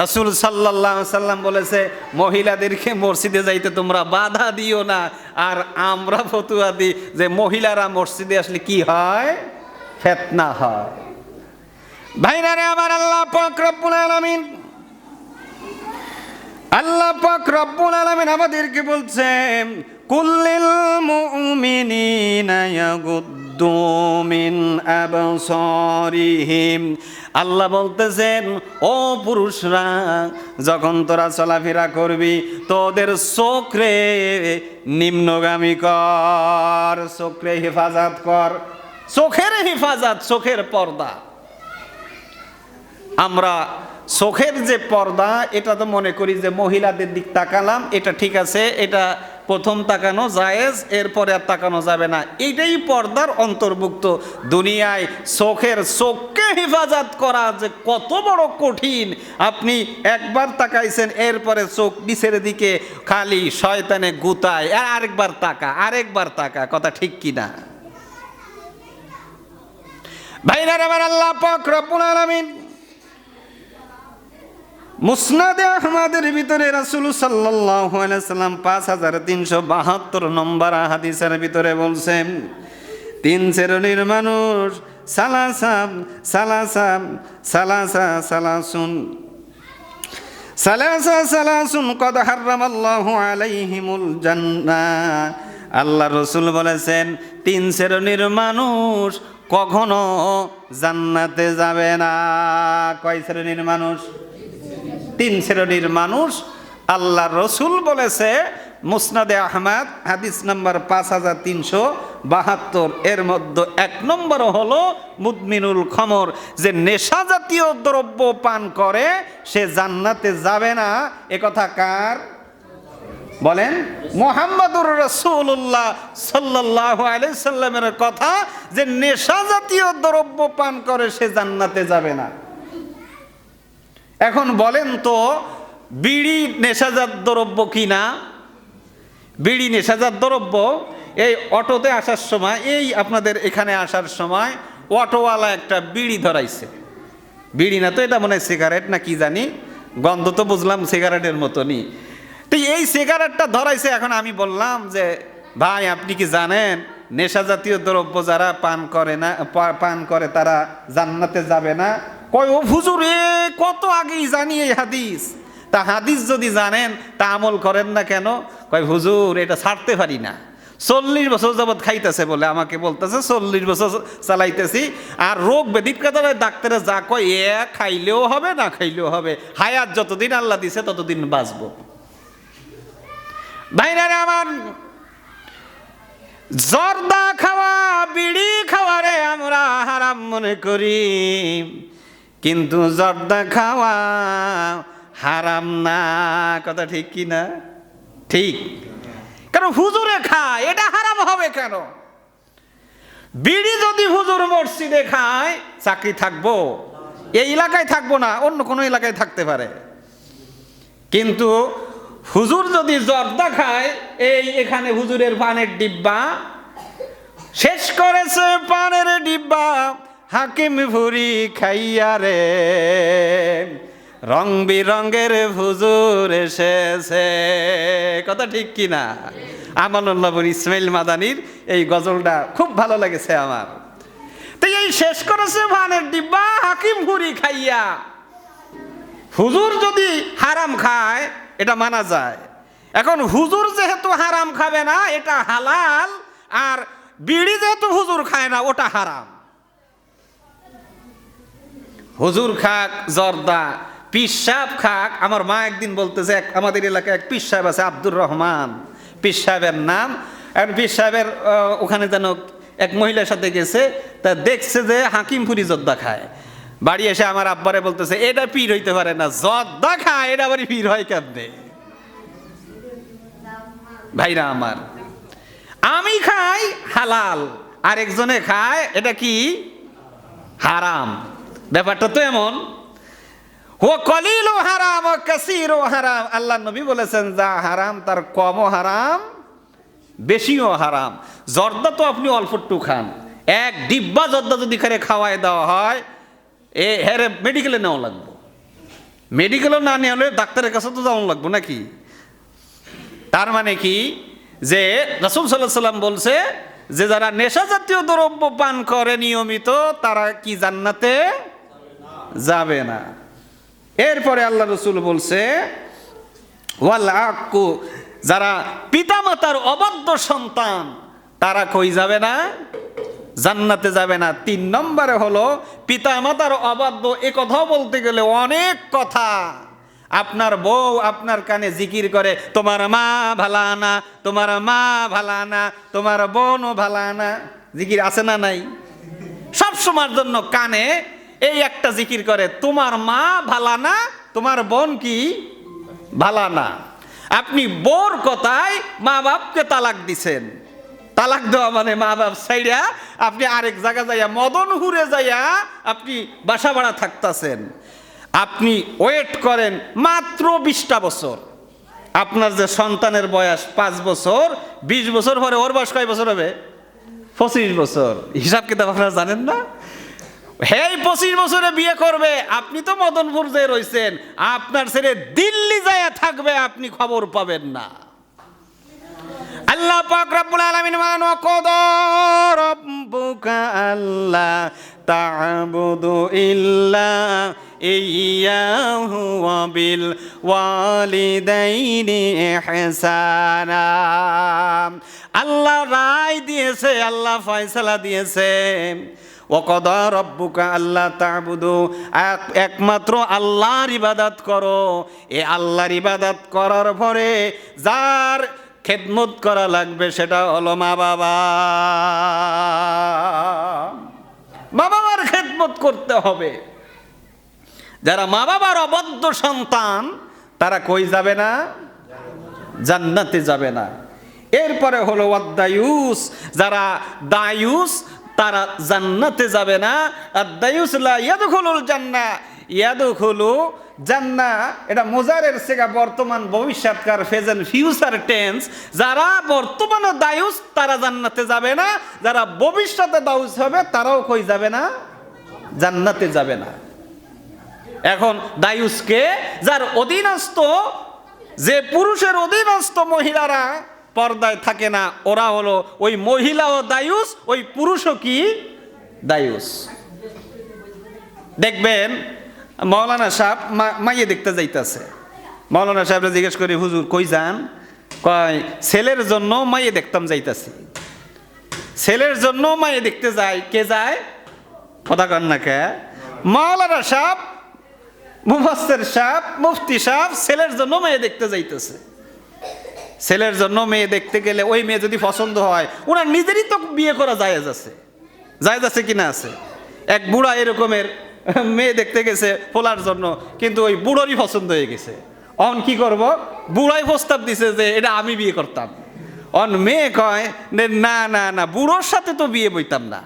রাসুল সাল্লাহ সাল্লাম বলেছে, মহিলাদেরকে মসজিদে যাইতে তোমরা বাধা দিও না। আর আমরা ফতুয়া দিই যে মহিলারা মসজিদে আসলে কি হয়? ফেতনা হয়। ভাইরা রে আমার আল্লাহ পাক রব্বুল আলামিন, আল্লাহ পাক রব্বুল আলামিন আমাদেরকে বলছেন কুল্লিল মুমিনিনা ইয়াগুদ্দু মিন আবসারিহিম। আল্লাহ বলতেছেন, ও পুরুষরা, যখন তোরা চলাফেরা করবি, তোদের চোখরে নিম্নগামী কর চোখরে হেফাজত কর চোখের হেফাজত চোখের পর্দা। আমরা চোখের যে পর্দা, এটা তো মনে করি যে মহিলাদের দিক তাকালাম, এটা ঠিক আছে, এটা প্রথম তাকানো জায়েজ, এরপরে আর তাকানো যাবে না। এটাই পর্দার অন্তর্ভুক্ত। দুনিয়ায় চোখের চোখকে হেফাজত করা যে কত বড় কঠিন। আপনি একবার তাকাইছেন, এরপরে চোখ নিচের দিকে খালি শয়তানে গুতায়, আর আরেকবার তাকা আরেকবার তাকা, কথা ঠিক কিনা? ভাইরা আমার আল্লাহ পাক রব্বুল আলামিন মুসনাদে আহমাদের ভিতরে রাসুল সাল্লাম পাঁচ হাজার তিনশো বাহাত্তর নম্বর হাদিসের ভিতরে বলছেন, তিন শ্রেণির মানুষ সালাসাম সালাসাম সালাসা, সালাসুন। সালাসা, সালাসুন, কদ হারামাল্লাহু আলাইহিমুল জান্নাহ আল্লাহ রসুল বলেছেন, তিন শ্রেণির মানুষ কখনো জান্নাতে যাবে না। কয় শ্রেণির মানুষ? তিন শ্রেণির মানুষ আল্লাহ রসুল বলেছে, মুসনাদে আহমদ, হাদিস নাম্বার পাঁচ হাজার তিনশো বাহাত্তর। এর মধ্যে এক নম্বর হলো মুদমিনুল খমর। যে নেশা জাতীয় দ্রব্য পান করে, সে জান্নাতে যাবে না। এ কথা কার? বলেন, মোহাম্মদুর রসুল্লাহ সাল্লাহ আলাইসাল্লামের কথা, যে নেশা জাতীয় দ্রব্য পান করে, সে জান্নাতে যাবে না। এখন বলেন তো, বিড়ি নেশাজাত দ্রব্য কি না? বিড়ি নেশাজাত দ্রব্য? এই অটোতে আসার সময়, এই আপনাদের এখানে আসার সময় অটোওয়ালা একটা বিড়ি ধরাইছে। বিড়ি না তো এটা মনে হয় সিগারেট না কি জানি? গন্ধ তো বুঝলাম সিগারেটের মতনই। তো এই সিগারেটটা ধরাইছে, এখন আমি বললাম যে, ভাই, আপনি কি জানেন নেশা জাতীয় দ্রব্য যারা পান করে না পান করে তারা জান্নাতে যাবে না? কয়, ও হুজুর এ কত আগেই জানি এই হাদিস। তা হাদিস যদি জানেন, তা আমল করেন না কেন? কয়, হুজুর, এটা ছাড়তে পারি না। চল্লিশ বছর যাবৎ খাইতেছে বলে আমাকে বলতেছে, চল্লিশ বছর চালাইতেছি। আর রোগ ব্যাধির কথা ডাক্তারে যা কয়, এ খাইলেও হবে, না খাইলেও হবে। হায়াত যতদিন আল্লাহ দিছে, ততদিন বাঁচবো। ভাইরারে আমার, জর্দা খাওয়া, বিড়ি খাওয়ারে আমরা হারাম মনে করি। কিন্তু জর্দা খাওয়া হারাম না। কথা ঠিক কি না? ঠিক। কারণ হুজুরে খায়, এটা হারাম হবে কেন? বিড়ি যদি হুজুর মসজিদে খায়, চাকরি থাকব। এই এলাকায় থাকব না, অন্য কোনো এলাকায় থাকতে পারে। কিন্তু হুজুর যদি জর্দা খায়, এই এখানে হুজুরের পানের ডিব্বা, শেষ করেছে পানের ডিব্বা। হাকিম ভুরি খাইয়া রে। রং বিরঙ্গের হুজুর এসেছে। কথা ঠিক কি না? আমানুল্লাহর ইসমাইল মাদানির এই গজলটা খুব ভালো লেগেছে আমার। তো এই শেষ করেছে পানের ডিব্বা, হাকিম ভুরি খাইয়া। হুজুর যদি হারাম খায়, এটা মানা যায়। এখন হুজুর যেহেতু হারাম খাবে না, এটা হালাল, আর বিড়ি যেহেতু হুজুর খায় না, ওটা হারাম। হুজুর খাক, জর্দা পিসাব খাক, আমার মা একদিন বলতেছে, এক, আমাদের এলাকায় এক পিস সাহেব আছে, আব্দুর রহমান। পিস সাহেবের নাম এখন পিস সাহেবের ওখানে যেন এক মহিলার সাথে গেছে, তা দেখছে যে হাকিমপুরি জর্দা খায়। বাড়ি এসে আমার আব্বারে বলতেছে, এটা পীর হইতে পারে না, জর্দা খায়, এটা আবার পীর হয় কেমনে? ভাইরা আমার, আমি খাই হালাল আর একজনে খায়, এটা কি? হারাম। ব্যাপারটা তো এমন। ও কলিল হারাম ও কাসির হারাম। আল্লাহ নবী বলেছেন, যা হারাম, তার কমও হারাম, বেশিও হারাম। জর্দা তো আপনি অল্প একটু খান। এক ডিব্বা জর্দা যদি করে খাওয়ায় দেওয়া হয়, এ হ্যারে মেডিকেলে নেওয়া লাগবে। মেডিকেলও না নিয়ে হলে ডাক্তারের কাছে তো যাওয়া লাগবো নাকি? তার মানে কি? যে রসুল সাল্লাহ সাল্লাম বলছে যে, যারা নেশা জাতীয় দ্রব্য পান করে নিয়মিত, তারা কি জান্নাতে যাবে না। এরপরে আল্লাহ রসুল বলছে, ওয়াল আক্কু যারা পিতামাতার অবাধ্য সন্তান, তারা কই যাবে না? জান্নাতে যাবে না। তিন নম্বরে হলো, পিতামাতার অবাধ্য, এ কথাও বলতে গেলে অনেক কথা। আপনার বউ আপনার কানে জিকির করে, তোমার মা ভালা না, তোমার মা ভালা না, তোমার বোনও ভালা না। জিকির আছে না নাই? সব সময়ের জন্য কানে এই একটা জিকির করে, তোমার মা ভালা না, তোমার বোন কি ভালা না? আপনি বোর কথায় মা বাপকে তালাক দিছেন। তালাক দেওয়া মানে মা বাপ সাইডা আপনি আরেক জায়গা যাইয়া মদন হুরে যাইয়া আপনি বাসা ভাড়া থাকতেছেন। আপনি ওয়েট করেন মাত্র বিশটা বছর। আপনার যে সন্তানের বয়স পাঁচ বছর, বিশ বছর পরে ওর বয়স কয় বছর হবে? পঁচিশ বছর। হিসাব কিতাব আপনারা জানেন না? হেই, পঁচিশ বছরে বিয়ে করবে, আপনি তো মদনপুর যে রয়েছেন আপনার ছেলে দিল্লি যায় থাকবে, আপনি খবর পাবেন না। আল্লাহ পাক রব্বুল আলামিন বলেন, ওয়াকাদ রাব্বুকা আল্লা তা'বুদু ইল্লা ইয়াহু ওয়া বিল ওয়ালিদাইনি ইহসানা। আল্লাহ রায় দিয়েছে, আল্লাহ ফয়সালা দিয়েছে। ওকদা রব্বুকা আল্লাহ তাবুদু। একমাত্র আল্লাহর ইবাদত করো। এ আল্লাহর ইবাদত করার পরে যার খেদমত করা লাগবে সেটা হলো মা বাবা। মা বাবার খেদমত করতে হবে। যারা মা বাবার অবদ্ধ সন্তান, তারা কই যাবে না? জান্নাতে যাবে না। এরপরে হলো ওয়াদ্দায়ুস। যারা দায়ুস তারা জান্নাতে যাবে না। আর দায়ুস লা ইয়াদখুলুল জান্নাহ ইয়াদখুলু জান্না, এটা মোজারের সেগা বর্তমান ভবিষ্যৎকার ফেজেন ফিউচার টেন্স যারা বর্তমানে দায়ুস তারা জান্নাতে যাবে না। যারা ভবিষ্যতে দায়ুস হবে, তারাও কই যাবে না? জান্নাতে যাবে না। এখন দায়ুসকে যার অধীনস্থ, যে পুরুষের অধীনস্থ মহিলারা পর্দায় থাকে না। ওরা হলো ওই মহিলা ও দায়ুস, ওই পুরুষও কি? দায়ুস। দেখবেন, মৌলানা সাহেব মাইয়ে দেখতে যাইতেছে। মৌলানা সাহেবরা জিজ্ঞেস করি, হুজুর, কই যান? কয়, ছেলের জন্য মাইয়ে দেখতাম যাইতাছি। ছেলের জন্য মাইয়ে দেখতে যায় কে যায়? কথা কন না কে? মৌলানা সাহেব মুফতি সাহেব ছেলের জন্য মেয়ে দেখতে যাইতেছে। ছেলের জন্য মেয়ে দেখতে গেলে ওই মেয়ে যদি পছন্দ হয়, ওনার নিজেরই তো বিয়ে করা জায়েজ আছে। জায়েজ আছে কিনা আছে? এক বুড়া এরকমের মেয়ে দেখতে গেছে ফোলার জন্য, কিন্তু ওই বুড়োরই পছন্দ হয়ে গেছে। অন কি করব? বুড়াই প্রস্তাব দিছে যে এটা আমি বিয়ে করতাম। অন মেয়ে কয় না না না, বুড়োর সাথে তো বিয়ে বইতাম না।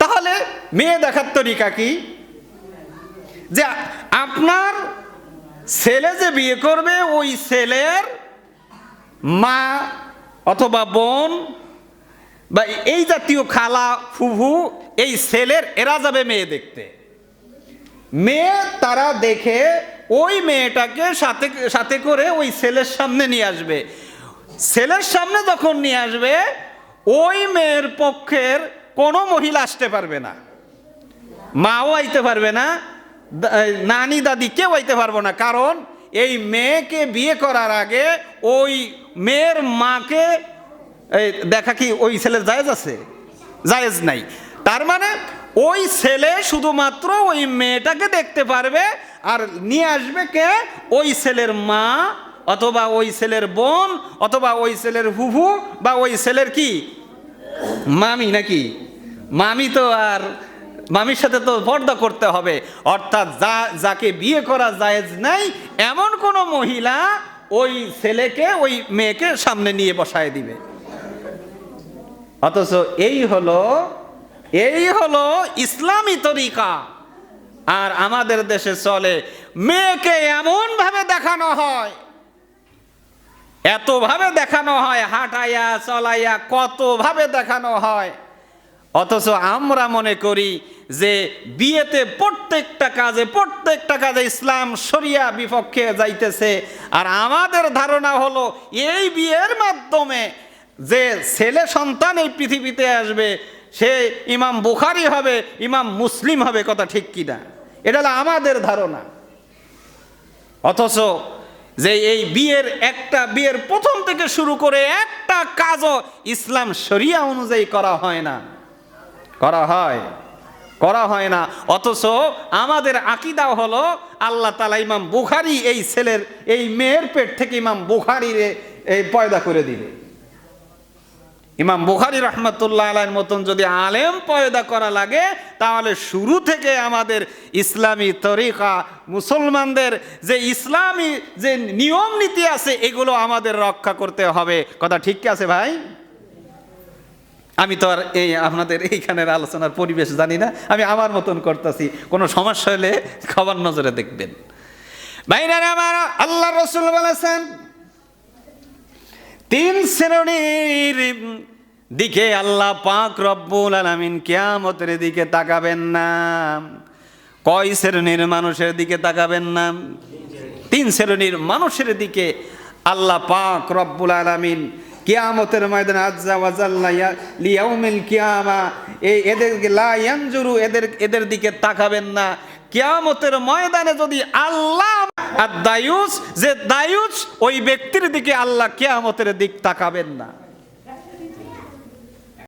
তাহলে মেয়ে দেখার তরিকা কি? যে আপনার ছেলে যে বিয়ে করবে, ওই ছেলের মা অথবা বোন বা এই জাতীয় খালা ফুফু, এই ছেলের এরা যাবে মেয়ে দেখতে। মেয়ে তারা দেখে ওই মেয়েটাকে সাথে সাথে করে ওই ছেলের সামনে নিয়ে আসবে। ছেলের সামনে যখন নিয়ে আসবে, ওই মেয়ের পক্ষের কোনো মহিলা আসতে পারবে না। মাও আইতে পারবে না নানি দাদি কেউ আইতে পারব না। কারণ এই মেয়েকে বিয়ে করার আগে ওই মেয়ের মাকে, এই দেখা কি ওই ছেলের জায়েজ আছে? জায়েজ নাই। তার মানে ওই ছেলে শুধুমাত্র ওই মেয়েটাকে দেখতে পারবে আর নিয়ে আসবে কে? ওই ছেলের মা অথবা ওই ছেলের বোন অথবা ওই ছেলের হুহু বা ওই ছেলের কি? মামি নাকি? মামি তো আর মামির সাথে তো পর্দা করতে হবে। অর্থাৎ যা, যাকে বিয়ে করা জায়েজ নাই, এমন কোনো মহিলা ওই ছেলেকে, ওই মেয়েকে সামনে নিয়ে বসায় দিবে। অথচ এই হলো এই হলো ইসলামী তরিকা। আর আমাদের দেশে চলে, মেয়েকে এমন ভাবে দেখানো হয়, এতভাবে দেখানো হয়, হাঁটাইয়া, চলাইয়া, কতভাবে দেখানো হয়। অথচ আমরা মনে করি যে বিয়েতে প্রত্যেকটা কাজে প্রত্যেকটা কাজে ইসলাম, শরিয়া বিপক্ষে যাইতেছে। আর আমাদের ধারণা হলো, এই বিয়ের মাধ্যমে যে ছেলে সন্তান এই পৃথিবীতে আসবে, সে ইমাম বুখারি হবে, ইমাম মুসলিম হবে কথা ঠিক কিনা? এটা হলো আমাদের ধারণা। অথচ যে এই বিয়ের একটা, বিয়ের প্রথম থেকে শুরু করে একটা কাজও ইসলাম শরিয়া অনুযায়ী করা হয় না। করা হয়। করা হয় না। অথচ আমাদের আকিদা হলো আল্লাহ তালা ইমাম বুখারি এই ছেলের, এই মেয়ের পেট থেকে ইমাম বুখারিরে এই পয়দা করে দিবে। ইমাম বুখারি রহমতুল্লাহ আলাইয়ের মতন যদি আলেম পয়দা করা লাগে, তাহলে শুরু থেকে আমাদের ইসলামী তরিকা, মুসলমানদের যে ইসলামী যে নিয়ম নীতি আছে, এগুলো আমাদের রক্ষা করতে হবে। কথা ঠিক আছে ভাই? আমি তো আর এই আপনাদের এইখানের আলোচনার পরিবেশ জানি না। আমি আমার মতন করতেছি। কোনো সমস্যা হলে খবর নজরে দেখবেন। ভাইরা আমার আল্লাহ রসুল বলেছেন, তিন শ্রেণির দিকে আল্লাহ পাক রব্বুল আলামিন কেয়ামতের দিকে তাকাবেন না। কয় শ্রেণির মানুষের দিকে তাকাবেন না? তিন শ্রেণির মানুষের দিকে আল্লাহ পাক রব্বুল আলামিন কিয়ামতের ময়দান আজ্জা ওয়াজাল্লা লিয়াউমিল কিয়ামা। এই এদেরকে লা এদের এদের দিকে তাকাবেন না। কিয়ামতের ময়দানে যদি আল্লাহ আর দায়ুস, যে দায়ুস, ওই ব্যক্তির দিকে আল্লাহ কিয়ামতের দিক তাকাবেন না।